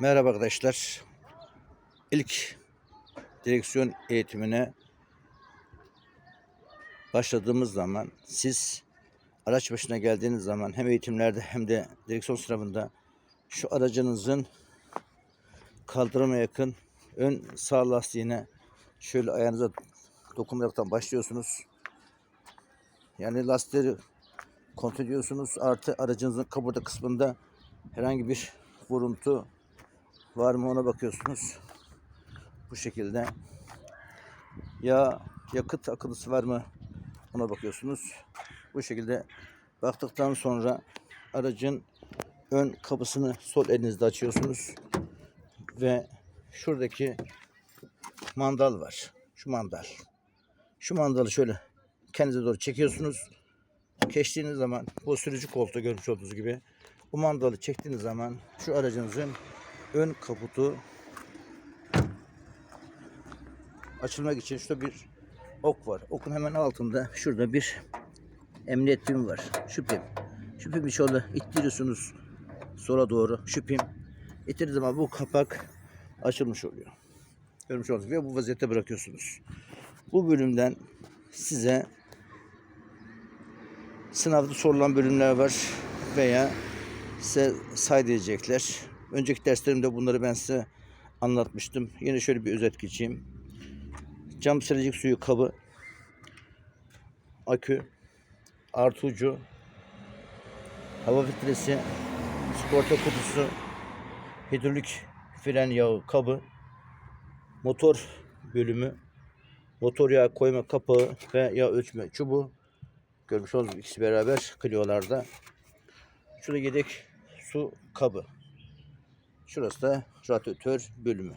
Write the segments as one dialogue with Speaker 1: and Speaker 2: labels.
Speaker 1: Merhaba arkadaşlar. İlk direksiyon eğitimine başladığımız zaman siz araç başına geldiğiniz zaman hem eğitimlerde hem de direksiyon sınavında şu aracınızın kaldırıma yakın ön sağ lastiğine şöyle ayağınıza dokunaraktan başlıyorsunuz. Yani lastikleri kontrol ediyorsunuz. Artı aracınızın kaburda kısmında herhangi bir vuruntu var mı ona bakıyorsunuz. Bu şekilde. Ya yakıt akıntısı var mı ona bakıyorsunuz. Bu şekilde baktıktan sonra aracın ön kapısını sol elinizde açıyorsunuz. Ve şuradaki mandal var. Şu mandal. Şu mandalı şöyle kendinize doğru çekiyorsunuz. Geçtiğiniz zaman bu sürücü koltuğu görmüş olduğunuz gibi bu mandalı çektiğiniz zaman şu aracınızın ön kaputu açılmak için şurada bir ok var. Okun hemen altında şurada bir emniyet pimi var. Şu pim. Şu pimi şöyle ittiriyorsunuz sola doğru. Şu pim. Zaman bu kapak açılmış oluyor. Görmüş olduğunuz gibi bu vaziyette bırakıyorsunuz. Bu bölümden size sınavda sorulan bölümler var veya size say diyecekler. Önceki derslerimde bunları ben size anlatmıştım. Yine şöyle bir özet geçeyim. Cam silecek suyu kabı, akü, artı ucu, hava filtresi, sigorta kutusu, hidrolik fren yağı kabı, motor bölümü, motor yağı koyma kapağı ve yağ ölçme çubuğu. Görmüş olduğunuz ikisi beraber Clio'larda. Şurada yedek su kabı. Şurası da radyatör bölümü.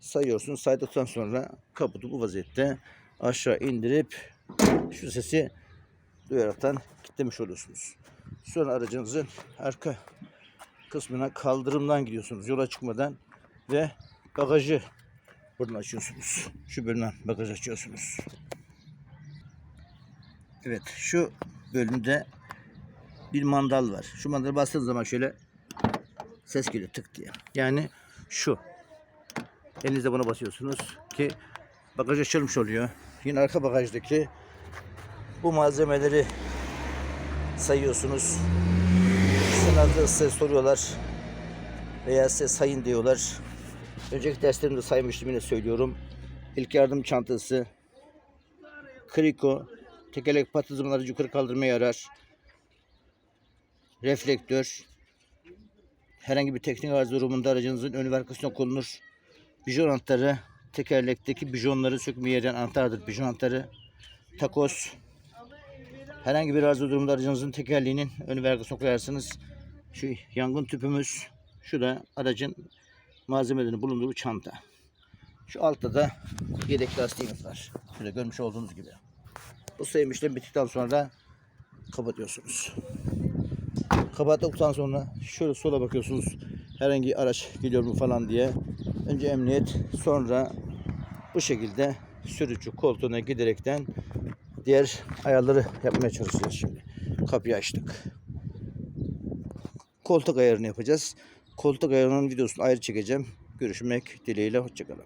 Speaker 1: Sayıyorsun. Saydıktan sonra kaputu bu vaziyette aşağı indirip şu sesi duyaraktan kilitlemiş oluyorsunuz. Sonra aracınızın arka kısmına kaldırımdan gidiyorsunuz yola çıkmadan ve bagajı buradan açıyorsunuz. Şu bölümden bagaj açıyorsunuz. Evet şu bölümde bir mandal var. Şu mandalı bastığınız zaman şöyle ses geliyor tık diye. Yani şu. Elinizde buna basıyorsunuz ki bagaj açılmış oluyor. Yine arka bagajdaki bu malzemeleri sayıyorsunuz. Sınavda size soruyorlar veya size sayın diyorlar. Önceki derslerimde saymıştım yine söylüyorum. İlk yardım çantası, kriko, tekerlek aracı yukarı kaldırmaya yarar. Reflektör, herhangi bir teknik arıza durumunda aracınızın ön ve arkasına konulur. Bijon anahtarı, tekerlekteki bijonları sökmeye yarayan anahtardır. Bijon anahtarı, takos, herhangi bir arıza durumunda aracınızın tekerleğinin ön ve arkasına koyarsınız. Şu yangın tüpümüz, şu da aracın malzemelerini bulunduğu çanta. Şu altta da yedek lastiğimiz var. Şöyle görmüş olduğunuz gibi. Bu sayım işlemi bittikten sonra kapatıyorsunuz. Kapattıktan sonra şöyle sola bakıyorsunuz. Herhangi araç geliyor mu falan diye. Önce emniyet sonra bu şekilde sürücü koltuğuna giderekten diğer ayarları yapmaya çalışacağız şimdi. Kapıyı açtık. Koltuk ayarını yapacağız. Koltuk ayarının videosunu ayrı çekeceğim. Görüşmek dileğiyle. Hoşçakalın.